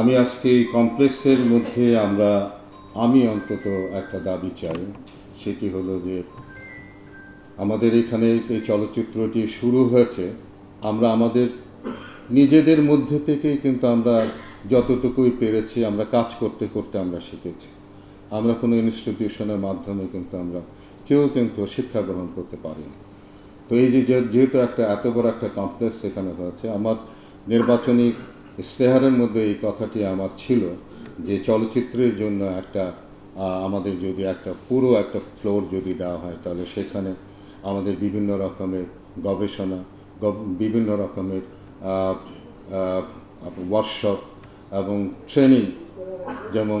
আমি আজকে এই কমপ্লেক্সের মধ্যে আমরা, আমি অন্তত একটা দাবি চাই, সেটি হলো যে আমাদের এখানে এই চলচ্চিত্রটি শুরু হয়েছে। আমরা আমাদের নিজেদের মধ্যে থেকেই কিন্তু আমরা যতটুকুই পেরেছি, আমরা কাজ করতে করতে আমরা শিখেছি। আমরা কোনো ইনস্টিটিউশনের মাধ্যমে কিন্তু আমরা কেউ কিন্তু শিক্ষা গ্রহণ করতে পারিনি। তো এই যে যেহেতু একটা, এত বড় একটা কমপ্লেক্স এখানে হয়েছে, আমার নির্বাচনী ইশতেহারের মধ্যে এই কথাটি আমার ছিল যে চলচ্চিত্রের জন্য একটা আমাদের যদি একটা পুরো একটা ফ্লোর যদি দেওয়া হয়, তাহলে সেখানে আমাদের বিভিন্ন রকমের গবেষণা বিভিন্ন রকমের ওয়ার্কশপ এবং ট্রেনিং যেমন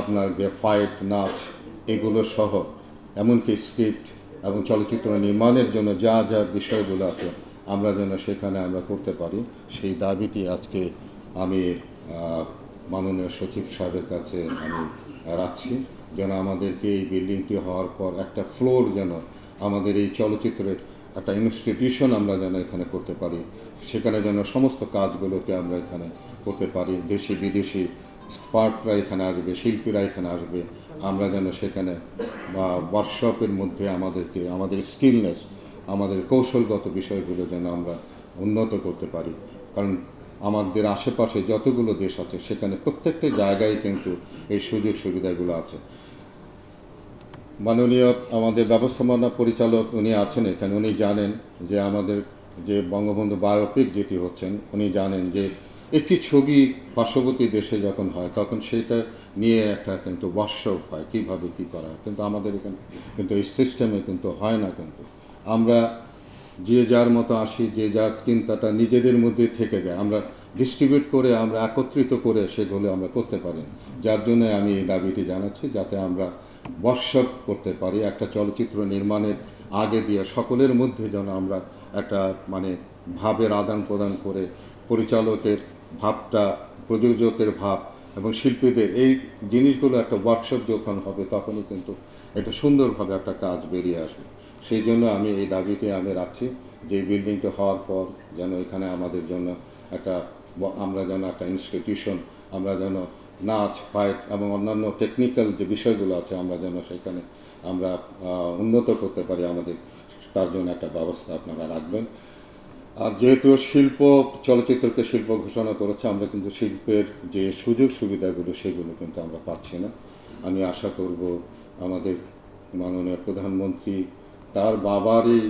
আপনার যে ফাইট নাচ এগুলো সহ, এমনকি স্ক্রিপ্ট এবং চলচ্চিত্র নির্মাণের জন্য যা যা বিষয়গুলো আছে আমরা যেন সেখানে আমরা করতে পারি। সেই দাবিটি আজকে আমি মাননীয় সচিব সাহেবের কাছে আমি রাখছি। যেন আমাদেরকে এই বিল্ডিংটি হওয়ার পর একটা ফ্লোর যেন আমাদের এই চলচ্চিত্রের একটা ইনস্টিটিউশন আমরা যেন এখানে করতে পারি। সেখানে যেন সমস্ত কাজগুলোকে আমরা এখানে করতে পারি। দেশি, বিদেশি স্পার্টরা এখানে আসবে, শিল্পীরা এখানে আসবে। আমরা যেন সেখানে বা ওয়ার্কশপের মধ্যে আমাদেরকে, আমাদের স্কিলনেস আমাদের কৌশলগত বিষয়গুলো যেন আমরা উন্নত করতে পারি। কারণ আমাদের আশেপাশে যতগুলো দেশ আছে, সেখানে প্রত্যেকটা জায়গায় কিন্তু এই সুযোগ সুবিধাগুলো আছে। মাননীয় আমাদের ব্যবস্থাপনা পরিচালক উনি আছেন এখানে, উনি জানেন যে আমাদের যে বঙ্গবন্ধু বায়োপিক যেটি হচ্ছেন, উনি জানেন যে একটি ছবি পার্শ্ববর্তী দেশে যখন হয়, তখন সেটা নিয়ে একটা কিন্তু ওয়ার্কশপ হয়, কীভাবে কী করা হয়। কিন্তু আমাদের এখানে কিন্তু এই সিস্টেমে কিন্তু হয় না কিন্তু। আমরা যে যার মতো আসি, যে যার চিন্তাটা নিজেদের মধ্যে থেকে যায়। আমরা ডিস্ট্রিবিউট করে, আমরা একত্রিত করে সেগুলো আমরা করতে পারি। যার জন্য আমি এই দাবিটি জানাচ্ছি, যাতে আমরা ওয়ার্কশপ করতে পারি, একটা চলচ্চিত্র নির্মাণের আগে দিয়ে সকলের মধ্যে যেন আমরা একটা মানে ভাবের আদান প্রদান করে, পরিচালকের ভাবটা, প্রযোজকের ভাব এবং শিল্পীদের এই জিনিসগুলো একটা ওয়ার্কশপ যখন হবে, তখনই কিন্তু এটা সুন্দরভাবে একটা কাজ বেরিয়ে আসবে। সেই জন্য আমি এই দাবিটি আমি রাখছি যে বিল্ডিংটা হওয়ার পর যেন এখানে আমাদের জন্য একটা আমরা যেন একটা ইনস্টিটিউশন আমরা যেন নাচ ফাইট এবং অন্যান্য টেকনিক্যাল যে বিষয়গুলো আছে, আমরা যেন সেখানে আমরা উন্নত করতে পারি আমাদের, তার জন্য একটা ব্যবস্থা আপনারা রাখবেন। আর যেহেতু শিল্প, চলচ্চিত্রকে শিল্প ঘোষণা করেছে, আমরা কিন্তু শিল্পের যে সুযোগ সুবিধাগুলো, সেগুলো কিন্তু আমরা পাচ্ছি না। আমি আশা করব আমাদের মাননীয় প্রধানমন্ত্রী তার বাবারই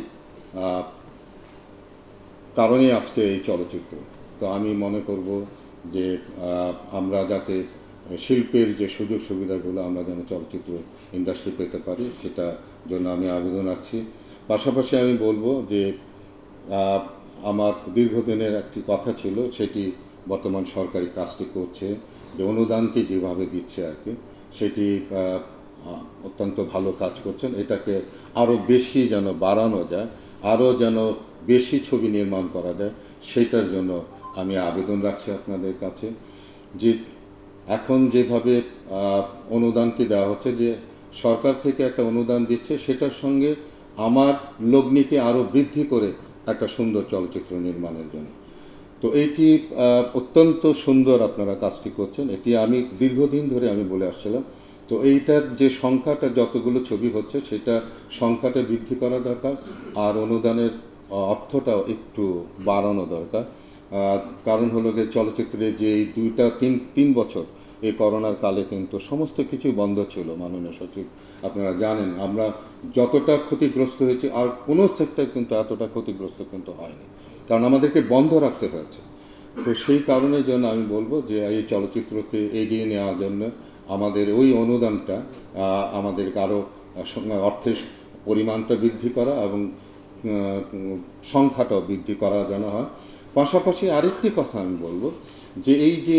কারণে আজকে এই চলচ্চিত্র। তো আমি মনে করব যে আমরা যাতে শিল্পের যে সুযোগ সুবিধাগুলো আমরা যেন চলচ্চিত্র ইন্ডাস্ট্রি পেতে পারি, সেটা জন্য আমি আবেদন রাখছি। পাশাপাশি আমি বলব যে আমার দীর্ঘদিনের একটি কথা ছিল, সেটি বর্তমান সরকারি কাজটি করছে, যে অনুদানটি যেভাবে দিচ্ছে আর কি, সেটি অত্যন্ত ভালো কাজ করছেন। এটাকে আরও বেশি যেন বাড়ানো যায় আরও যেন বেশি ছবি নির্মাণ করা যায় সেটার জন্য আমি আবেদন রাখছি আপনাদের কাছে যে এখন যেভাবে অনুদানটি দেওয়া হচ্ছে, যে সরকার থেকে একটা অনুদান দিচ্ছে, সেটার সঙ্গে আমার লগ্নিকে আরও বৃদ্ধি করে একটা সুন্দর চলচ্চিত্র নির্মাণের জন্য। তো এইটি অত্যন্ত সুন্দর আপনারা কাজটি করছেন। এটি আমি দীর্ঘদিন ধরে আমি বলে আসছিলাম। তো এইটার যে সংখ্যাটা, যতগুলো ছবি হচ্ছে, সেটা সংখ্যাটা বৃদ্ধি করা দরকার। আর অনুদানের অর্থটাও একটু বাড়ানো দরকার। কারণ হলো যে চলচ্চিত্রে যে এই দুইটা তিন তিন বছর এই করোনার কালে কিন্তু সমস্ত কিছু বন্ধ ছিল মাননীয় সচিব। আপনারা জানেন আমরা যতটা ক্ষতিগ্রস্ত হয়েছি আর কোনো সেক্টর কিন্তু এতটা ক্ষতিগ্রস্ত কিন্তু হয়নি। কারণ আমাদেরকে বন্ধ রাখতে হয়েছে। তো সেই কারণে জন্য আমি বলব যে এই চলচ্চিত্রকে এগিয়ে নেওয়ার জন্য আমাদের ওই অনুদানটা আহ, আমাদেরকে আরও অর্থের পরিমাণটা বৃদ্ধি করা এবং সংখ্যাটাও বৃদ্ধি করা যেন হয়। পাশাপাশি আরেকটি কথা আমি বলব যে এই যে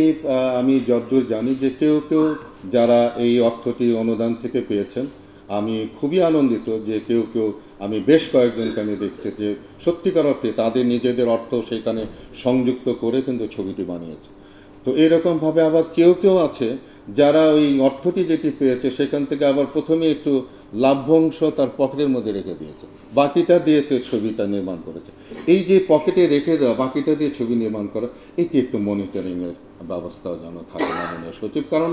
আমি যদ্দূর জানি যে কেউ কেউ যারা এই অর্থটি অনুদান থেকে পেয়েছেন, আমি খুবই আনন্দিত যে কেউ কেউ, আমি বেশ কয়েকজনকে আমি দেখছি যে সত্যিকার অর্থে তাদের নিজেদের অর্থ সেখানে সংযুক্ত করে কিন্তু ছবিটি বানিয়েছে। তো এরকমভাবে আবার কেউ কেউ আছে যারা ওই অর্থটি যেটি পেয়েছে, সেখান থেকে আবার প্রথমে একটু লাভ্যাংশ তার পকেটের মধ্যে রেখে দিয়েছে। বাকিটা দিয়েছে ছবিটা নির্মাণ করেছে। এই যে পকেটে রেখে দেওয়া, বাকিটা দিয়ে ছবি নির্মাণ করা, এটি একটু মনিটরিংয়ের ব্যবস্থাও যেন থাকে মাননীয় সচিব। কারণ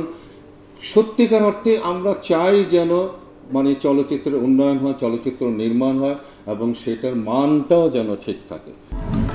সত্যিকার অর্থে আমরা চাই যেন মানে চলচ্চিত্রের উন্নয়ন হয়, চলচ্চিত্র নির্মাণ হয় এবং সেটার মানটাও যেন ঠিক থাকে।